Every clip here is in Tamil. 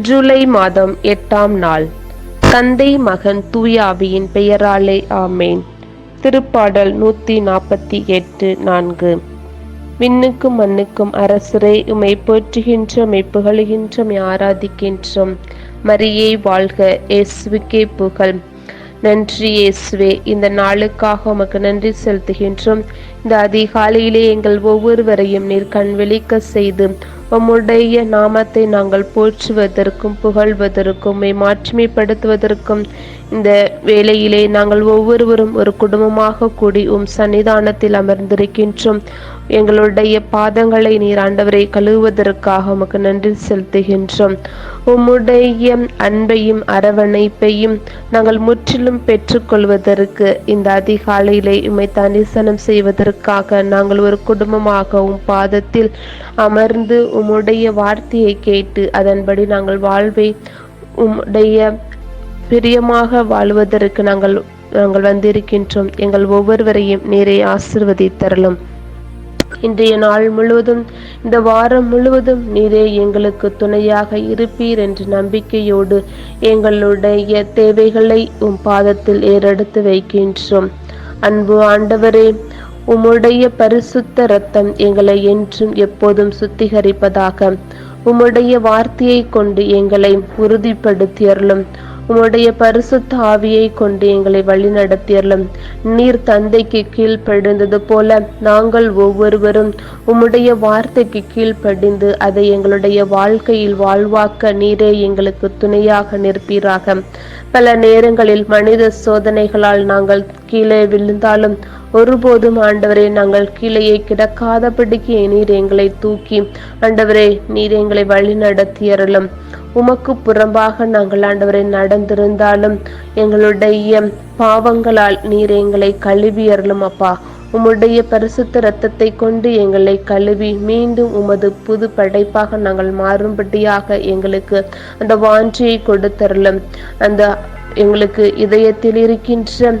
ஜூலை மாதம் எட்டாம் நாள். தந்தை மகன் தூயாவியின் பெயராலே ஆமேன். திருப்பாடல் நூத்தி நாற்பத்தி எட்டு நான்கு. விண்ணுக்கும் மண்ணுக்கும் அரசரே உமை போற்றுகின்றோம் புகழுகின்றோம் ஆராதிக்கின்றோம். மரியே வாழ்க இயேசுவுக்கே புகழ். நன்றி இயேசுவே இந்த நாளுக்காக உமக்கு நன்றி செலுத்துகின்றோம். இந்த அதிகாலையிலே எங்கள் ஒவ்வொருவரையும் நீர் கண் விழிக்க செய்து உம்முடைய நாமத்தை நாங்கள் போற்றுவதற்கும் புகழ்வதற்கும் மாற்றுமைப்படுத்துவதற்கும் மாட்சிமைப்படுத்துவதற்கும் இந்த வேளையிலே நாங்கள் ஒவ்வொருவரும் ஒரு குடும்பமாக கூடி உம் சன்னிதானத்தில் அமர்ந்திருக்கின்றோம். எங்களுடைய பாதங்களை நீர் ஆண்டவரை கழுவுவதற்காக உமக்கு நன்றி செலுத்துகின்றோம். உம்முடைய அன்பையும் அரவணைப்பையும் நாங்கள் முற்றிலும் பெற்றுக்கொள்வதற்கு இந்த அதிகாலையிலே உம்மை தரிசனம் செய்வதற்காக நாங்கள் ஒரு குடும்பமாக உம் பாதத்தில் அமர்ந்து உம்முடைய வார்த்தையை கேட்டு அதன்படி நாங்கள் வாழ்வை உம்முடைய பிரியமாக வாழ்வதற்கு நாங்கள் நாங்கள் வந்திருக்கின்றோம். எங்கள் ஒவ்வொருவரையும் நீரை ஆசிர்வதித்தரலும். இன்றைய நாள் முழுவதும் இந்த வாரம் முழுவதும் நீரே எங்களுக்கு துணையாக இருப்பீர் என்ற நம்பிக்கையோடு எங்களுடைய தேவைகளை உம் பாதத்தில் ஏறெடுத்து வைக்கின்றோம். அன்பு ஆண்டவரே உம்முடைய பரிசுத்த இரத்தம் எங்களை என்றும் எப்போதும் சுத்திகரிப்பதாக. உம்முடைய வார்த்தையை கொண்டு எங்களை உறுதிப்படுத்தியறலும் உம்முடைய பரிசுத்த ஆவியை கொண்டு எங்களை வழிநடத்தியர்களும் நீர் தந்தைக்கு கீழ்ப்படிந்தது போல நாங்கள் ஒவ்வொருவரும் உம்முடைய வார்த்தைக்கு கீழ்ப்படிந்து அதை எங்களுடைய வாழ்க்கையில் வாழ்வாக்க நீரே எங்களுக்கு துணையாக நிற்பீராக. பல நேரங்களில் மனித சோதனைகளால் நாங்கள் கீழே விழுந்தாலும் ஒருபோதும் ஆண்டவரே நாங்கள் கீழே கிடக்காதபடிக்கு நீர் எங்களை தூக்கி ஆண்டவரே நீர் எங்களை வழி நடத்தியறலும் உமக்கு புறம்பாக நாங்கள் ஆண்டவரை நடந்திருந்தாலும் எங்களுடைய பாவங்களால் நீர் எங்களை கழுவியறலும் அப்பா. உம்முடைய பரிசுத்த இரத்தத்தை கொண்டு எங்களை கழுவி மீண்டும் உமது புது படைப்பாக நாங்கள் மாறும்படியாக எங்களுக்கு அந்த வாஞ்சியை கொடுத்தரலும் அந்த எங்களுக்கு இதயத்தில் இருக்கின்ற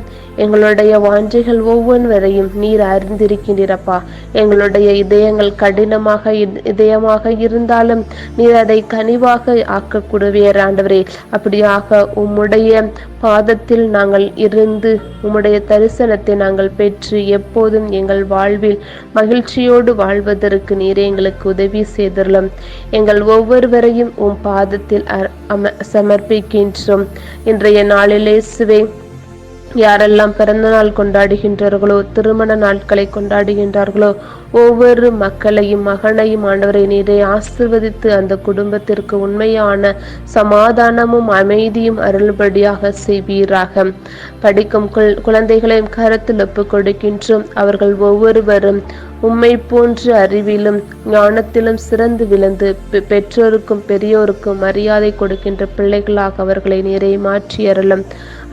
எங்களுடைய வாஞ்சைகள் ஒவ்வொன்றையும் நீர் அறிந்திருக்கின்றீரப்பா. எங்களுடைய இதயங்கள் கடினமாக இதயமாக இருந்தாலும் நீர் அதை கனிவாக ஆக்கக்கூடவியர் ஆண்டவரே. அப்படியாக உம்முடைய பாதத்தில் நாங்கள் இருந்து உம்முடைய தரிசனத்தை நாங்கள் பெற்று எப்போதும் எங்கள் வாழ்வில் மகிழ்ச்சியோடு வாழ்வதற்கு நீரே எங்களுக்கு உதவி செய்துள்ளோம். எங்கள் ஒவ்வொருவரையும் உம் பாதத்தில் சமர்ப்பிக்கின்றோம். இன்றைய நாளிலே சுவை யாரெல்லாம் பிறந்த நாள் கொண்டாடுகின்றார்களோ திருமண நாட்களை கொண்டாடுகின்றார்களோ ஒவ்வொரு மக்களையும் மகனையும் ஆண்டவரை நீரை ஆசிர்வதித்து அந்த குடும்பத்திற்கு உண்மையான சமாதானமும் அமைதியும் அருள்படியாக செய்வீராக. படிக்கும் குழந்தைகளையும் கருத்தில் ஒப்புக் கொடுக்கின்றோம். அவர்கள் ஒவ்வொருவரும் உம்மை போன்று அறிவிலும் ஞானத்திலும் சிறந்து விழுந்து பெற்றோருக்கும் பெரியோருக்கும் மரியாதை கொடுக்கின்ற பிள்ளைகளாக அவர்களை நிறைய மாற்றி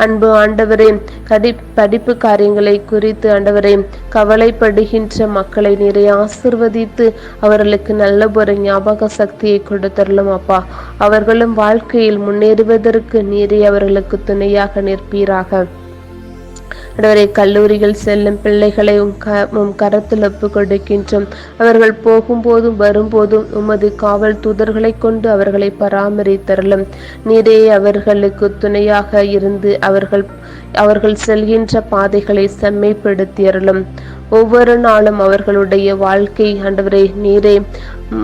அன்பு ஆண்டவரே கடி படிப்பு காரியங்களை குறித்து ஆண்டவரே கவலைப்படுகின்ற மக்களை நிறைய ஆசிர்வதித்து அவர்களுக்கு நல்ல ஒரு ஞாபக சக்தியை கொடுத்தரலும் அப்பா. அவர்களும் வாழ்க்கையில் முன்னேறுவதற்கு நீரே அவர்களுக்கு துணையாக நிற்பீராக. ஆண்டவரை கல்லூரிகள் செல்லும் பிள்ளைகளை உம் கரத்தில் ஒப்பு கொடுக்கின்றோம் அவர்கள் போகும்போதும் வரும்போதும் உமது காவல் தூதர்களை கொண்டு அவர்களை பராமரித்தரலும். நீரே அவர்களுக்கு துணையாக இருந்து அவர்கள் அவர்கள் செல்கின்ற பாதைகளை செம்மைப்படுத்தியறலும் ஒவ்வொரு நாளும் அவர்களுடைய வாழ்க்கை ஆண்டவரை நீரே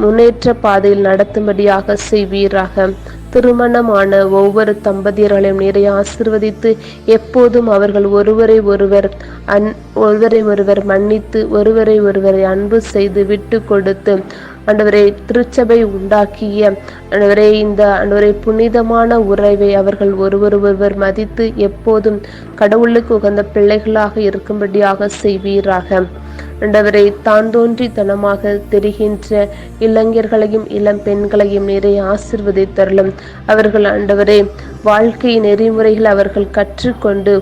முன்னேற்ற பாதையில் நடத்தும்படியாக செய்வீராக. திருமணமான ஒவ்வொரு தம்பதியர்களையும் நிறைய ஆசிர்வதித்து எப்போதும் அவர்கள் ஒருவரை ஒருவர் அன் ஒருவரை ஒருவர் மன்னித்து ஒருவரை ஒருவரை அன்பு செய்து விட்டு கொடுத்து ஆண்டவரை திருச்சபை உண்டாக்கிய ஆண்டவரே இந்த ஆண்டவரை புனிதமான உறவை அவர்கள் ஒருவர் ஒருவர் மதித்து எப்போதும் கடவுளுக்கு உகந்த பிள்ளைகளாக இருக்கும்படியாக செய்வீராக. ஆண்டவரை தான் தோன்றித்தனமாக தெரிகின்ற இளைஞர்களையும் இளம் பெண்களையும் நிறைய ஆசிர்வதித்தரலும் அவர்கள் ஆண்டவரே வாழ்க்கை நெறிமுறைகள் அவர்கள் கற்றுக்கொண்டு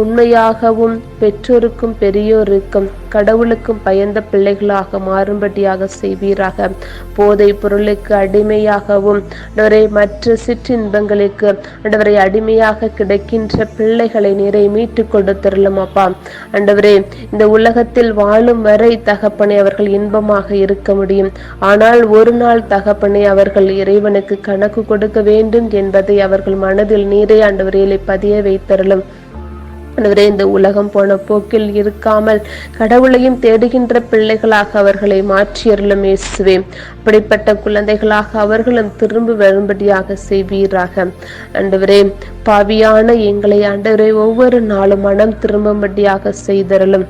உண்மையாகவும் பெற்றோருக்கும் பெரியோருக்கும் கடவுளுக்கும் பயந்த பிள்ளைகளாக மாறும்படியாக செய்வீராக. போதை பொருளுக்கு அடிமையாகவும் ஆண்டவரே மற்ற சிற்றின்பங்களுக்கு அண்டவரை அடிமையாக கிடைக்கின்ற பிள்ளைகளை நீரை மீட்டு கொடுத்தருளும் அப்பா. அண்டவரே இந்த உலகத்தில் வாழும் வரை தகப்பனை அவர்கள் இன்பமாக இருக்க முடியும். ஆனால் ஒரு நாள் தகப்பனை அவர்கள் இறைவனுக்கு கணக்கு கொடுக்க வேண்டும் என்பதை அவர்கள் மனதில் நீரே ஆண்டவரையிலே பதிய வைத்தருளும். ஆண்டவரே இந்த உலகம் போன போக்கில் இருக்காமல் கடவுளையும் தேடுகின்ற பிள்ளைகளாக அவர்களை மாற்றியருளும் இயேசுவே. அப்படிப்பட்ட குழந்தைகளாக அவர்களும் திரும்ப வரும்படியாக செய்வீராக. ஆண்டவரே பாவியான எங்களை ஆண்டவரே ஒவ்வொரு நாளும் மனம் திரும்பும்படியாக செய்தருளும்.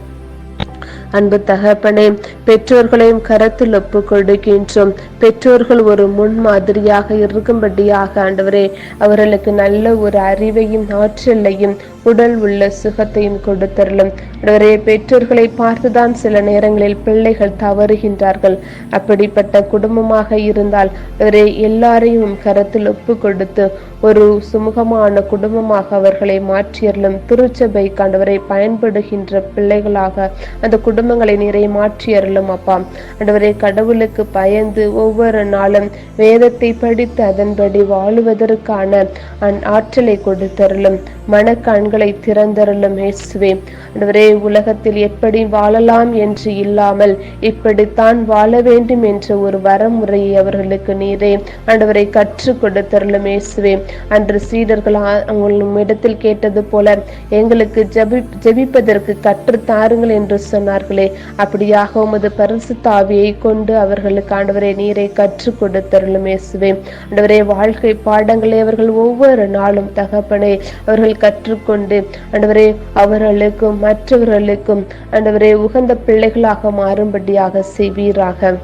அன்பு தகப்பனே பெற்றோர்களையும் கரத்தில் ஒப்பு கொடுக்கின்றோம். பெற்றோர்கள் ஒரு முன்மாதிரியாக இருக்கும்படியாக ஆண்டவரே அவர்களுக்கு நல்ல ஒரு அறிவையும் ஆற்றலையும் உடல் உள்ள சுகத்தையும் கொடுத்தருளும். ஆண்டவரே பெற்றோர்களை பார்த்துதான் சில நேரங்களில் பிள்ளைகள் தவறுகின்றார்கள். அப்படிப்பட்ட குடும்பமாக இருந்தால் அவரே எல்லாரையும் கரத்தில் ஒப்பு கொடுத்து ஒரு சுமூகமான குடும்பமாக அவர்களை மாற்றியறலும் திருச்சபை கண்டவரை பயன்படுகின்ற பிள்ளைகளாக அந்த குடும்பங்களை நிறை மாற்றியறலும் அப்பா. ஆண்டவரே கடவுளுக்கு பயந்து ஒவ்வொரு நாளும் வேதத்தை படித்து அதன்படி வாழுவதற்கான அந் ஆற்றலை கொடுத்தருளும். மனக்கண்கள் கண்களை திறந்தருளும் இயேசுவே. ஆண்டவரே உலகத்தில் எப்படி வாழலாம் என்று இல்லாமல் இப்படித்தான் வாழ வேண்டும் என்ற ஒரு வரமுறையை அவர்களுக்கு நீரே ஆண்டவரை கற்றுக் கொடுத்தருளும் இயேசுவே. அன்று சீடர்கள் உங்களிடத்தில் கேட்டது போல எங்களுக்கு ஜபி ஜபிப்பதற்கு கற்று தாருங்கள் என்று சொன்னார்களே. அப்படியாக உமது பரிசு தாவியை கொண்டு அவர்களுக்கு ஆண்டவரை நீரை கற்றுக் கொடுத்தருளும் இயேசுவே. ஆண்டவரே வாழ்க்கை பாடங்களை அவர்கள் ஒவ்வொரு நாளும் தகப்பனை அவர்கள் கற்றுக்கொண்டு ஆண்டவரே அவர்களுக்கும் மற்றவர்களுக்கும் ஆண்டவரே உகந்த பிள்ளைகளாக மாறும்படியாக செய்வீராக.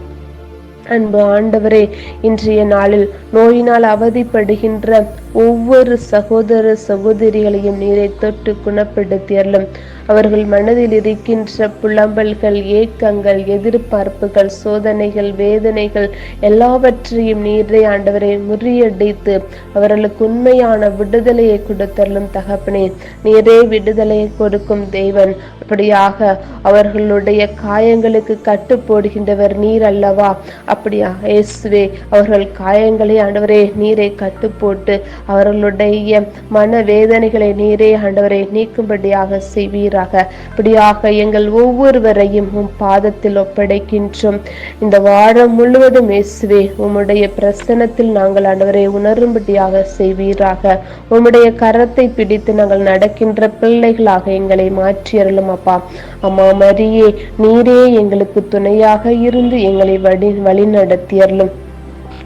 அன்பு ஆண்டவரே இன்றைய நாளில் நோயினால் அவதிப்படுகின்ற ஒவ்வொரு சகோதர சகோதரிகளையும் நீரை தொட்டு குணப்படுத்தியறலும் அவர்கள் மனதில் இருக்கின்ற புலம்பல்கள் ஏக்கங்கள் எதிர்பார்ப்புகள் சோதனைகள் வேதனைகள் எல்லாவற்றையும் நீரை ஆண்டவரை முறியடித்து அவர்களுக்கு உண்மையான விடுதலையை கொடுத்தள்ளும் தகப்பனே. நீரே விடுதலையை கொடுக்கும் தேவன். அப்படியாக அவர்களுடைய காயங்களுக்கு கட்டு போடுகின்றவர் நீர் அல்லவா? அப்படியா இயேசுவே அவர்கள் காயங்களை ஆண்டவரே நீரை கட்டு போட்டு அவர்களுடைய மன வேதனைகளை நீரே ஆண்டவரை நீக்கும்படியாக செய்வீரா? செய்வீராக. இப்படியாக எங்கள் ஒவ்வொருவரையும் உம் பாதத்தில் ஒப்படைக்கின்றோம். இந்த வாரம் முழுவதும் இயேசுவே உம்முடைய பிரசனத்தில் நாங்கள் ஆண்டவரை உணரும்படியாக செய்வீராக. உம்முடைய கரத்தை பிடித்து நாங்கள் நடக்கின்ற பிள்ளைகளாக எங்களை மாற்றியறலும் அப்பா. அம்மா மரியே நீரே எங்களுக்கு துணையாக இருந்து எங்களை வழி வழி நடத்தியறலும்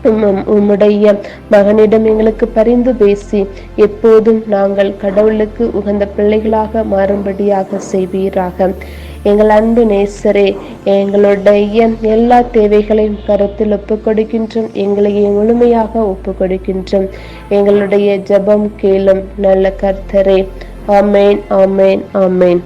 உம்முடைய மகனிடம் எங்களுக்கு பரிந்து பேசி எப்போதும் நாங்கள் கடவுளுக்கு உகந்த பிள்ளைகளாக மாறும்படியாக செய்வீராக. எங்கள் அன்பு நேசரே எங்களுடைய எல்லா தேவைகளையும் கருத்தில் ஒப்புக் கொடுக்கின்றோம் எங்களையே முழுமையாக ஒப்புக் கொடுக்கின்றோம் எங்களுடைய ஜெபம் கேளும் நல்ல கர்த்தரே. ஆமேன் ஆமேன் ஆமேன்.